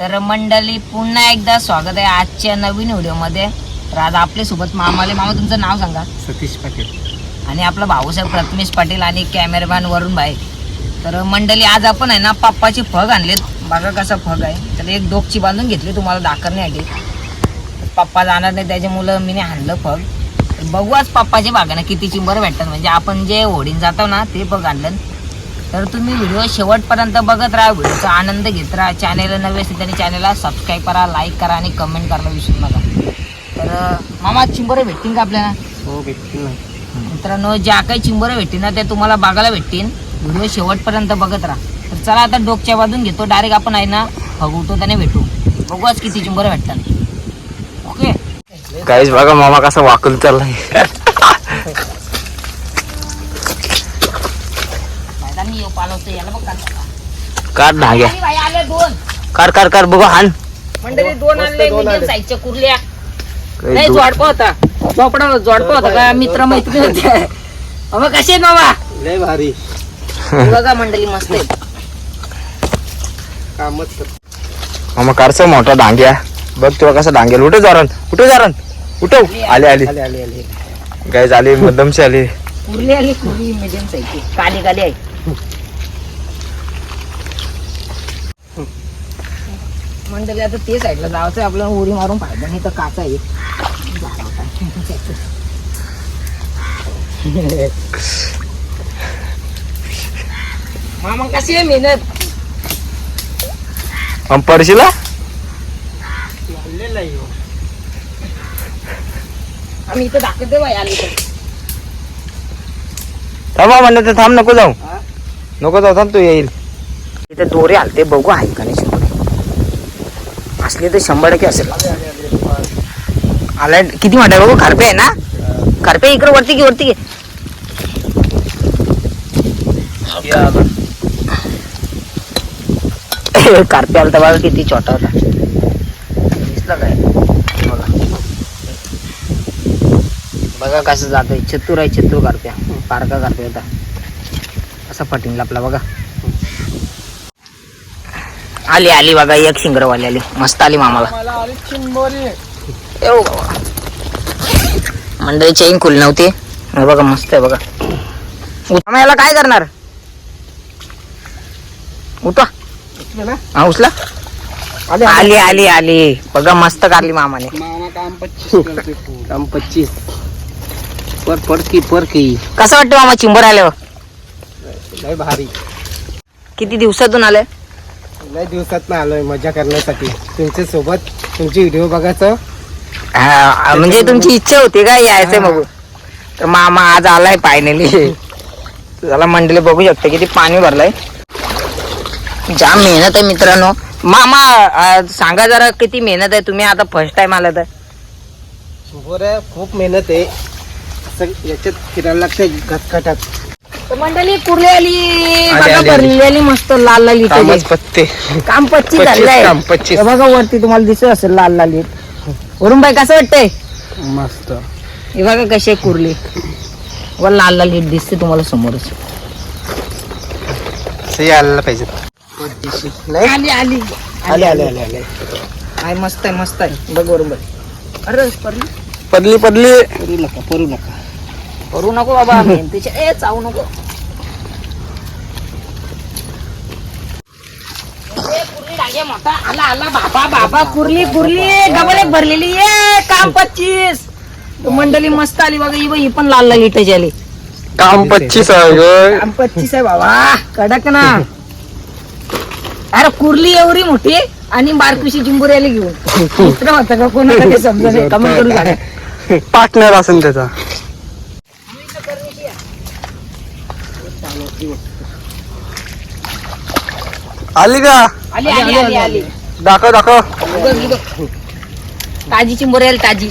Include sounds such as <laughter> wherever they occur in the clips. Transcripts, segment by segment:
तर मंडळी पुन्हा एकदा स्वागत आहे आजच्या नवीन व्हिडिओमध्ये. तर आज आपल्यासोबत मामाले मामा तुमचं नाव सांगा. सतीश पाटील. आणि आपला भाऊसाहेब प्रथमेश पाटील आणि कॅमेरामॅन वरुण भाई. तर मंडळी आज आपण आहे ना पप्पाची फग आणलेत. बघा कसा फग आहे. तर एक डोकची बांधून घेतली तुम्हाला दाखवण्यासाठी. पप्पा जाणार नाही त्याच्यामुळं मी आणलं फग. बघू आज पप्पाच्या बागानं किती चिंबर भेटतात. म्हणजे आपण जे होडीन जातो ना ते फग आणलं. तर तुम्ही व्हिडिओ शेवटपर्यंत बघत राहा. व्हिडिओचा आनंद घेत राहा. चॅनेल नवे असेल त्यांनी चॅनेलला सबस्क्राईब करा लाईक करा आणि कमेंट करायला विसरू नका. तर मामा चिंबर भेटतील का आपल्याला? हो भेटतील मित्रांनो ज्या काही चिंबरं भेटतील ना त्या तुम्हाला बघायला भेटतील. व्हिडिओ शेवटपर्यंत बघत राहा. तर चला आता डोकच्या बाजून घेतो. डायरेक्ट आपण आहे ना फगवतो त्याने भेटू. बघू आज किती चिंबरं भेटतात. ओके? काहीच बघा मामा कसा वाकून चाललाय. <laughs> येऊ पालवतो याला बघ काढता. काढ धाग्या आणि बाई आले दोन. कार कार कार बघू हान मंडळी दोन आणले medium साईजच्या कुर्ल्या. काही नाही दो- जोडपा होता. चोपडा जोडपा होता का? मित्र मैत्री होते. अबा कसे बाबा लय भारी. बघा मंडळी मस्त आहे कामच मामा कारचा मोठा डांग्या बघ तुला कसा डांगेल उठे जारण उठे जारण उठव. आले आले. आले आले. आले काय आले. मध्यमचे आले कुर्ली आली. कुर्ली मिडियम साईजची काली काली आहे. मंडळी आता ते साईडला जायचं आपलं. उडी मारून फायदा नाही तर काचा आहे. <laughs> मामा कशी आहे मेहनत? पडशीला? आम्ही इथं दाखवते बाई आली तर. थांबा म्हणलं तर थांब नको जाऊ. नको जाऊ थांब तू येईल. ते दोरे आले ते बघू आहे का नाही शंभर. असले तर शंभर टक्के असेल. आलाय किती मोठा बघू खारपे आहे ना? खारपे इकडे वरती की वरती घे. कारपे आलता बघा किती छोटा होता दिसला काय? बघा. बघा कसं जात आहे चतुर आहे चतुर कारप्या पारका कारपे होता. असा पटिंगला आपला बघा. आली आली बघा एक शिंगरवाली आली. मस्त आली मामाला. येऊ. मंडळी चेन खुल नव्हती. हे बघा मस्त आहे बघा. उठा याला काय करणार? उठा. हा उचला. आली आली. आली बघा मस्त काढली मामाने. मामा काम पच्चीस करते काम पच्चीस. पर पडकी परकी. कसं वाटतं मामा चिंबर आल्यावर? लय भारी. किती दिवसातून आले लय दिवसात ना आलोय मजा करण्यासाठी. तुमच्यासोबत तुमची व्हिडिओ बघायचं. हा, म्हणजे तुमची इच्छा होती का यायचंय बघू? तर मामा आज आलाय फायनली त्याला मंडळी बघू शकते किती पाणी भरलंय. जाम मेहनत आहे मित्रांनो. मामा सांगा जरा किती मेहनत आहे? तुम्ही आता फर्स्ट टाइम आला तर. बरं खूप मेहनत आहे. असं याच्यात फिरायला लागतंय मंडळी कुर्ली आली बघा आली. भरलेली आली मस्त लाल लाल. कामच पत्ते. काम पच्चीस पच्चीस झालेलं काम, आहे पच्चीस. हे बघा वरती तुम्हाला दिसत असेल लाल लाल इट वरून बाई कसं वाटतंय? मस्त. हे बघा कशी आहे कुर्ली. व लाल लाल इट दिसते तुम्हाला समोरच. यायला पाहिजे. नाही? आली आली. आले आले आले आले आहे मस्त आहे मस्त आहे. बघ बरोबर अरे पडली. पडली पडली. पडू नका पडू नका. करू नको बाबा मेहनतीच्या ए चावू नको. मोठा. आला आला बाबा बाबा कुर्ली कुर्ली. डबल एक भरलेली. ये काम पच्चीस. मंडळी मस्त आली बघा. ही ही पण लाल लाल इटाची आली काम पच्चीस आहे. काम पच्चीस आहे बाबा. कडक ना. अरे कुर्ली एवढी मोठी आणि बारकुशी चिंबुरी आली घेऊन होता का कोणाला ते समजा कमेंट करून सांगा. पार्टनर असेल त्याचा. आली का? आली आली आली आली. दाखव दाखव. ताजी चिंबोरी आली ताजी.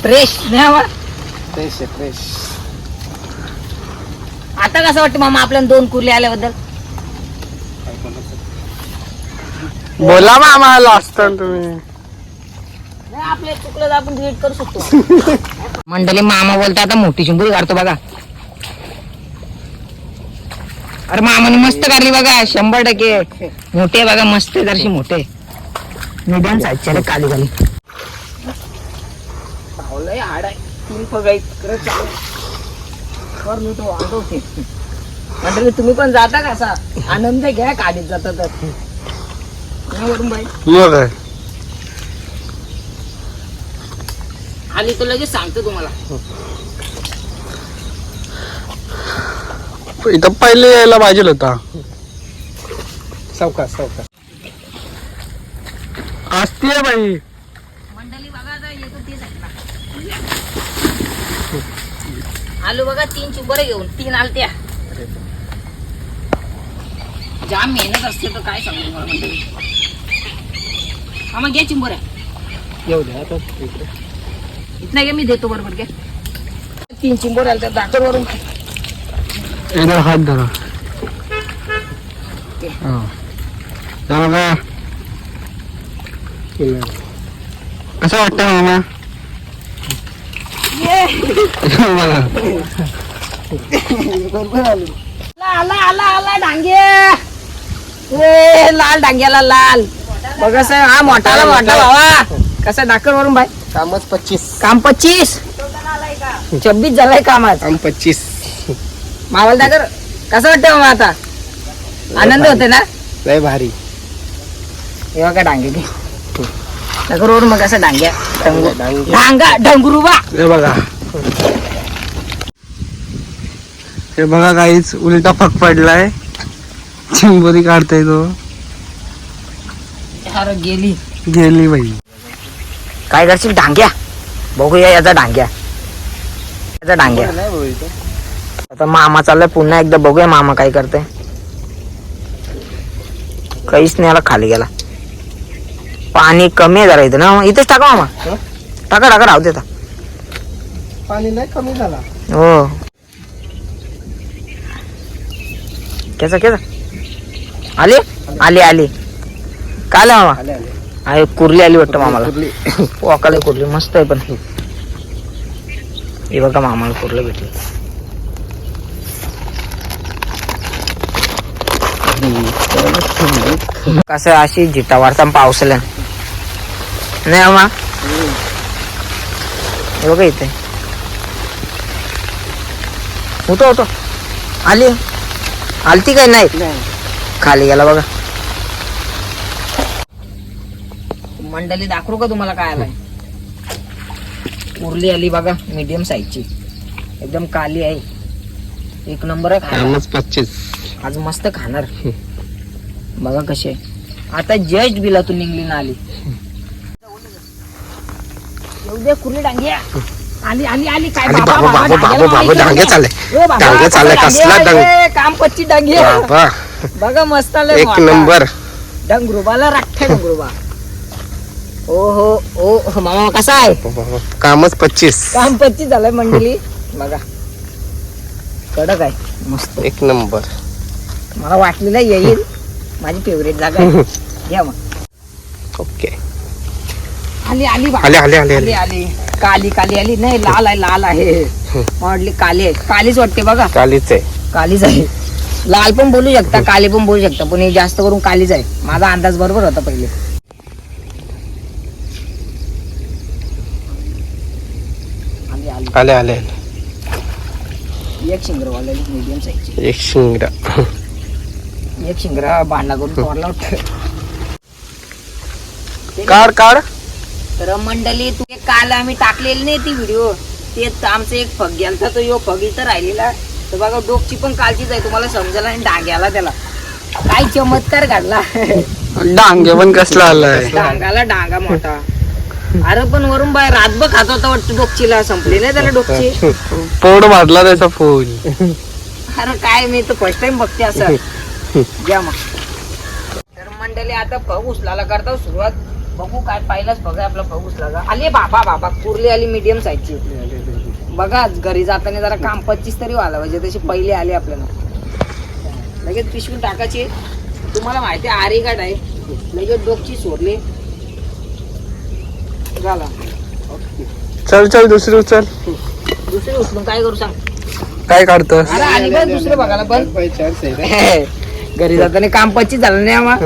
फ्रेश? फ्रेश फ्रेश आता कसं वाटतं मामा आपल्याला दोन कुर्ले आल्याबद्दल? बोला मामा लास्ट तुम्ही. नाही, आपले चुकलं आपण डिलीट करू शकतो. <laughs> मंडळी मामा बोलता आता मोठी चिंबोरी काढतो बघा. अरे मामाने मस्त काढली बघा शंभर टक्के. मोठे बघा मस्त आहे जरशी मोठे. मीडियम साईजच्या रे काली काली पावलंय हाड आहे. तीन मी तो वाढवते. म्हणजे तुम्ही पण जाता का असा? आनंद घ्या काढीत जाता तर. आली तर लगेच सांगतो तुम्हाला. इथं पहिले यायला पाहिजे होता. सावकाश सावकाश असते बाई. मंडळी बघा आता येतो तेच आहे ना. आलू बघा तीन चिंबोरे घेऊन. तीन आलत्या. जाम मेहनत असते तर काय सांगू तुम्हाला मंडळी? हा मग घ्या चिंबोऱ्या. येऊ द्या आता इथं घ्या मी देतो बरोबर घ्या. तीन चिंबोरे आल्या त्या दाखर वरून एकदा हात धरा बघा कसं वाटतं मामा आला आला आला आला डांगे ए लाल डांग्याला लाल बघा सर हा मोठाला मोठा भावा कसा दाखर वरून बाय कामच पच्चीस काम पच्चीस छब्बीस झालाय काम आज काम पच्चीस मावाला दाखर कसं वाटतं मग आता? आनंद होते ना? लय भारी. हे बघा डांगे घे दाखर वरून मग असं डांग्या. डंगू- डांगे. डांगा. डंगरुबा. हे बघा. हे बघा काहीच उलटा फक पडलाय. चिंबोरी काढताय तो. अरे गेली. गेली बाई. काय करशील? डांग्या. बघूया याचा डांग्या. याचा डांग्या. आता मामा चाललाय पुन्हा एकदा बघूया मामा काय करते. काहीच नाही आला खाली गेला. पाणी कमी आहे जरा इथं ना? इथेच टाका मामा? टाका टाका राहू देता पाणी लय कमी झाला. हो. केसा केसा आली? आली आली. काय आलं मामा? अरे कुर्ली आली वाटतं मामाला. कुर्ली. वाकाला कुर्ली मस्त आहे पण. हे बघा मामाला कुर्लं भेटली. कसं अशी जिटा वाढता पावसाला. नाही मामा हे बघा इथे. होतो होतो आली? आलती काय? नाही. खाली गेला बघा. मंडळी दाखवू का तुम्हाला काय आलाय? उरली आली बघा मीडियम साईजची एकदम काली आहे. एक नंबर आहे पच्चीस. आज मस्त खाणार. बघा कशी आहे आता जस्ट बिलातून निघली ना आली. दे कुर्ली डांगी आली आली आली. काय आली, बाबा, बाबा, डांगे. चालले. चालले, कसं कसला? काम बघा मस्त आलंय एक. नंबर. डंगरुबाला राखते डंगरुबा. ओ हो ओ हो, मामा कसा आहे? कामच पच्चीस. काम पच्ची झालंय मंडळी बघा. कडक आहे. मस्त. एक नंबर. मला वाटलेलं येईल. माझी फेवरेट जागा आहे. <laughs> घ्या मग. ओके. आली आली बा. आले आले आले आली. आले आली. काली काली आली. नाही लाल आहे लाल आहे. मला वाटली काली आहे. कालीच वाटते बघा. कालीच आहे. कालीच आहे. लाल पण बोलू शकता काली पण बोलू शकता पण हे जास्त करून कालीच आहे. माझा अंदाज बरोबर होता पहिले. आली आली. आले आले आले. एक शिंगरवाला मीडियम साईजची एक शिंगडा एक शिंगरा भांडा करून तोडला होता काढ काढ. तर मंडळी तू काल आम्ही टाकलेली नाही ती व्हिडिओ तेच आमचं एक फग गेलता तो यो फग इथं राहिलेला तर बघा डोकची पण कालचीच आहे तुम्हाला समजायला आणि डांग्याला त्याला. काय चमत्कार घडला डांगे पण कसला आलाय. डांगाला डांगा मोठा. अरे पण वरून बाय रातभर खात होता वाटतं डोकचीला. संपली नाही त्याला डोकची? पोट भरला त्याचा फुल अरे काय मी तर फर्स्ट टाइम बघते असं. मग. तर मंडळी आता फग उचलायला करता सुरुवात. बघू काय पहिलाच बघा आपला फग उचलायला आली बाबा बाबा कुर्ली आली मीडियम साईजची बघा घरी जाताना जरा काम पच्चीस तरी व्हायला पाहिजे. तशी पहिले आले आपल्याला. लगेच पिशवी टाकायची. तुम्हाला माहिती आहे आरी गाठ आहे. लगेच डोकची सोडली. झाला. चल चल दुसरी उचल. दुसरी उचलून काय करू सांग? काय काढतोस? अरे आली पण दुसरे बघायला पण. <laughs> घरी जाताना काम पच्चीस झालं नाही आम्हा.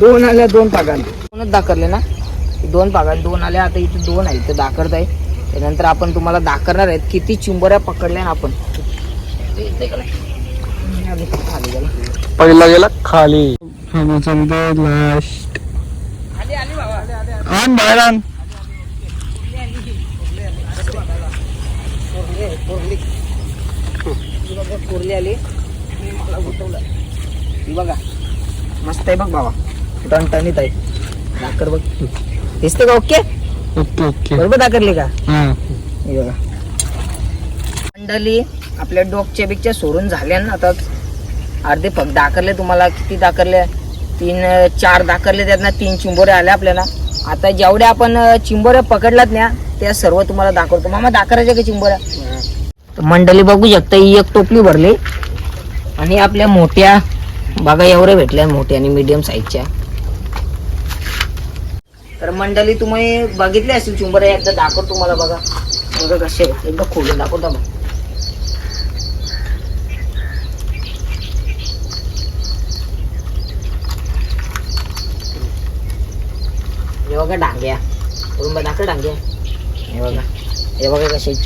दोन आल्या दोन पगार दोनच दाखवले ना? दोन भागात दोन आले आता इथे दोन आहे इथे दाखवत आहे. त्यानंतर आपण तुम्हाला दाखवणार आहेत किती चिंबोऱ्या पकडल्या ना आपण. पहिला गेला खाली. लास्ट. आण बाहेर आण. कोरली आली. मला बघा. मस्त आहे बघ बाबा. टणटणीत आहे. दाकर बघ. दिसते का ओके? Okay okay. बरोबर दाखरली का? हा बघा. मंडळी आपल्या डोकच्या बिकच्या सोडून झाल्या ना आता. अर्धे फक्त दाखरले तुम्हाला. किती दाखरले तीन चार दाखरले त्यात ना. तीन चिंबोऱ्या आल्या आपल्याला. आता जेवढ्या आपण चिंबोऱ्या पकडल्यात ना त्या सर्व तुम्हाला दाखवतो. मामा दाखरायच्या का चिंबोऱ्या मंडळी बघू शकता ही एक टोपली भरली. आणि आपल्या मोठ्या बघा एवढे भेटल्या मोठ्या आणि मीडियम साईजच्या तर मंडळी तुम्ही बघितले असेल चुंबर? एकदा दाखव तुम्हाला बघा. बघा कसे एकदा खोलून दाखवता मग हे बघा डांग्या. कुटुंब दाखव डांग्या. हे बघा. हे बघा कसे आहेत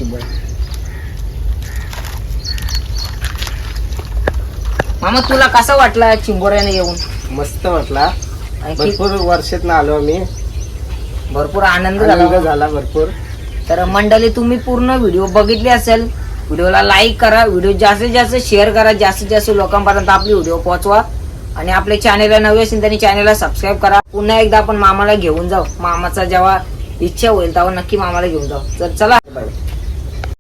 मामा तुला कसा वाटला चिंबोऱ्याने येऊन? मस्त वाटला. भरपूर वर्षात आलो आम्ही. भरपूर आनंद आनंद झाला झाला भरपूर. तर मंडळी तुम्ही पूर्ण व्हिडिओ बघितले असेल व्हिडिओला लाईक करा व्हिडिओ जास्तीत जास्त शेअर करा जास्तीत जास्त लोकांपर्यंत आपली व्हिडिओ पोहोचवा. आणि आपल्या चॅनेलला नवे असेल त्यांनी चॅनेलला सबस्क्राईब करा. पुन्हा एकदा आपण मामाला घेऊन जाऊ. मामाचा जेव्हा इच्छा होईल तेव्हा नक्की मामाला घेऊन जाऊ. तर चला.